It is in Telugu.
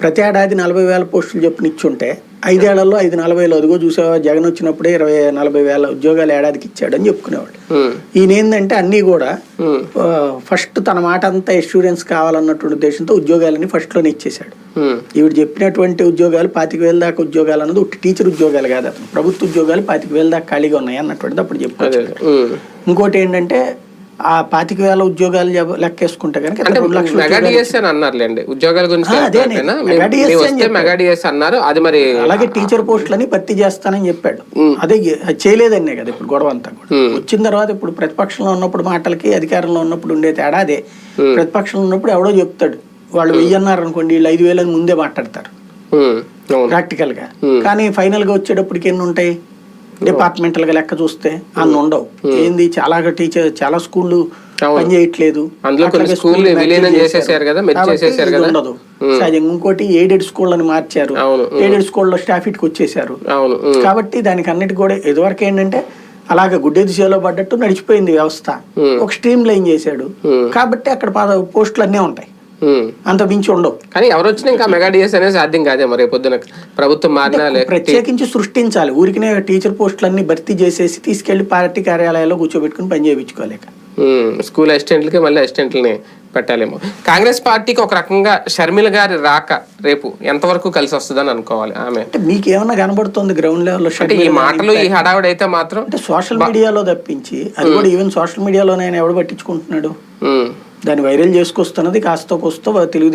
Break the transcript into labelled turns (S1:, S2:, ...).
S1: ప్రతి ఏడాది నలభై వేల పోస్టులు చొప్పున ఇచ్చుంటే ఐదేళ్ళలో ఐదు నలభైలో అదిగో చూసావా జగన్ వచ్చినప్పుడే ఇరవై నలభై వేల ఉద్యోగాలు ఏడాదికి ఇచ్చాడు అని చెప్పుకునేవాడు ఈయన ఏంటంటే అన్నీ కూడా ఫస్ట్ తన మాట అంతా ఎష్యూరెన్స్ కావాలన్నటువంటి ఉద్దేశంతో ఉద్యోగాలని ఫస్ట్లోనే ఇచ్చేశాడు. ఈవిడ చెప్పినటువంటి ఉద్యోగాలు పాతిక వేల దాకా ఉద్యోగాలు అన్నది ఉట్టి టీచర్ ఉద్యోగాలు కాదు ప్రభుత్వ ఉద్యోగాలు పాతిక వేల దాకా ఖాళీగా ఉన్నాయి అన్నటువంటిది అప్పుడు చెప్పుకోవచ్చు. ఇంకోటి ఏంటంటే ఆ పాతిక వేల ఉద్యోగాలు లెక్కేసుకుంటే కనుక రెండు లక్షల
S2: అని అన్నారులేండి. ఉద్యోగాల గురించి అన్నారు అది మరి
S1: అలాగే టీచర్ పోస్టులని భర్తీ చేస్తానని చెప్పాడు. అదే చేయలేదన్నే కదా ఇప్పుడు గొడవ అంతా కూడా. వచ్చిన తర్వాత ఇప్పుడు ప్రతిపక్షంలో ఉన్నప్పుడు మాటలకి అధికారంలో ఉన్నప్పుడు ఉండే తేడా అదే. ప్రతిపక్షంలో ఉన్నప్పుడు ఎవడో చెప్తాడు. వాళ్ళు వెయ్యి అన్నారు అనుకోండి వీళ్ళు ఐదు వేలని ముందే మాట్లాడతారు. ప్రాక్టికల్గా కానీ ఫైనల్గా వచ్చేటప్పటికి ఎన్ని ఉంటాయి? డిపార్ట్మెంటల్గా లెక్క చూస్తే అన్ని ఉండవు. ఏంది? చాలా టీచర్ చాలా స్కూళ్ళు. పని చేయట్లేదు. ఉండదు ఇంకోటి ఎయిడెడ్ స్కూళ్ళని మార్చారు.
S2: అవును.
S1: ఎయిడెడ్ స్కూల్లో స్టాఫ్ ఇట్కి వచ్చేసారు. కాబట్టి దానికి అన్నిటి కూడా ఇదివరకు ఏంటంటే అలాగే గుడ్డెది చేలో పడ్డట్టు నడిచిపోయింది వ్యవస్థ. ఒక స్ట్రీమ్ లైన్ చేశాడు. కాబట్టి అక్కడ పోస్టులు అన్నీ ఉంటాయి. అంత మించి ఉండవు.
S2: కానీ ఎవరు వచ్చినా ఇంకా మెగా డిఎస్ అనేది సాధ్యం కాదే మరి పొద్దున ప్రభుత్వం మారినా
S1: ప్రత్యేకించి సృష్టించాలి. ఊరికినే టీచర్ పోస్టులన్నీ భర్తీ చేసేసి తీసుకెళ్ళి పార్టీ కార్యాలయాల్లో కూర్చోబెట్టుకుని పని చేయించుకోలేక.
S2: స్కూల్ అసిస్టెంట్లకి మళ్ళీ అసిస్టెంట్లని పెట్టాలేమో. కాంగ్రెస్ పార్టీకి ఒక రకంగా షర్మిల గారి రాక రేపు ఎంతవరకు కలిసి వస్తుందని అనుకోవాలి ఆమె.
S1: అంటే మీకు ఏమన్నా కనబడుతుంది గ్రౌండ్ లెవెల్లో
S2: అంటే ఈ మాటలు ఈ హడావుడి అయితే మాత్రం
S1: అంటే సోషల్ మీడియాలో తప్పించి అది కూడా ఈవెన్ సోషల్ మీడియాలోనే ఎవడు పట్టించుకుంటున్నాడు? దాన్ని వైరల్ చేసుకొస్తున్నది కాస్త కోస్తో తెలుగు